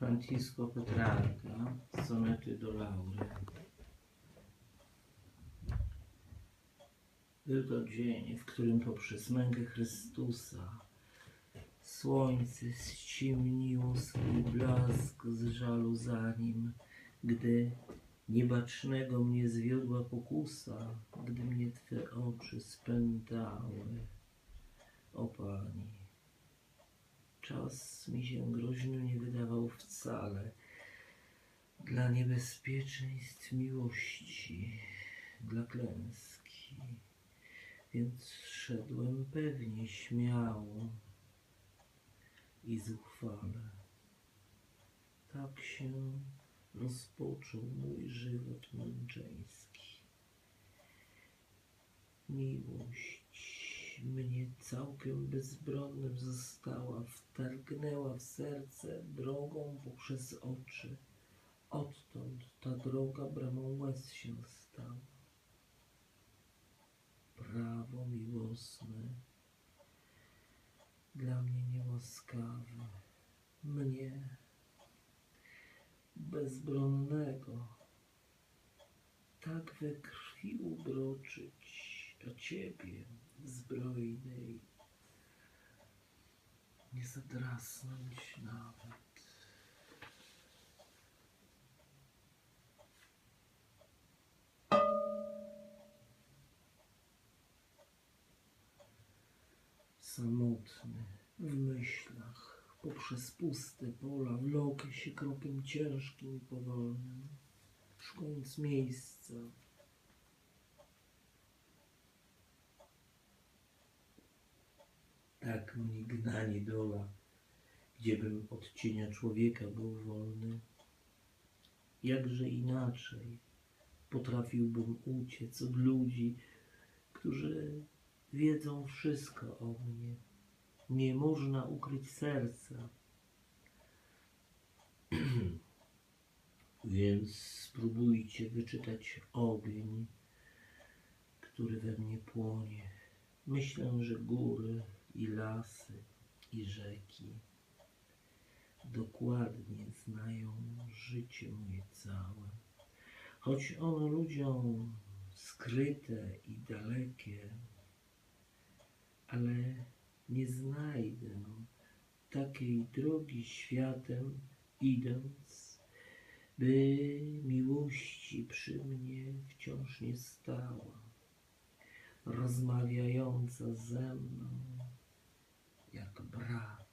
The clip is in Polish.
Francisco Petrarca, sonety do Laury. Był to dzień, w którym poprzez mękę Chrystusa słońce ściemniło swój blask z żalu za nim, gdy niebacznego mnie zwiodła pokusa, gdy mnie Twe oczy spętały. O Pani, czas mi się groźny nie wydawał wcale. Dla niebezpieczeństw miłości, dla klęski. Więc szedłem pewnie, śmiało i zuchwale. Tak się rozpoczął mój żywot męczeński. Miłość mnie całkiem bezbronnym została, wtargnęła w serce drogą poprzez oczy. Odtąd ta droga bramą łez się stała. Prawo miłosne, dla mnie niełaskawe, mnie bezbronnego, tak we krwi ubroczyć, a ciebie zbrojnej nie zadrasnąć nawet. Samotny w myślach, poprzez puste pola, wlokę się krokiem ciężkim i powolnym, szukając miejsca, Tak mnie gnanie dola, gdziebym od cienia człowieka był wolny. Jakże inaczej potrafiłbym uciec od ludzi, którzy wiedzą wszystko o mnie. Nie można ukryć serca. Więc spróbujcie wyczytać ogień, który we mnie płonie. Myślę, że góry i lasy i rzeki dokładnie znają życie moje całe. Choć ono ludziom skryte i dalekie, ale nie znajdę takiej drogi światem idąc, by miłości przy mnie wciąż nie stała rozmawiająca ze mną yang keberat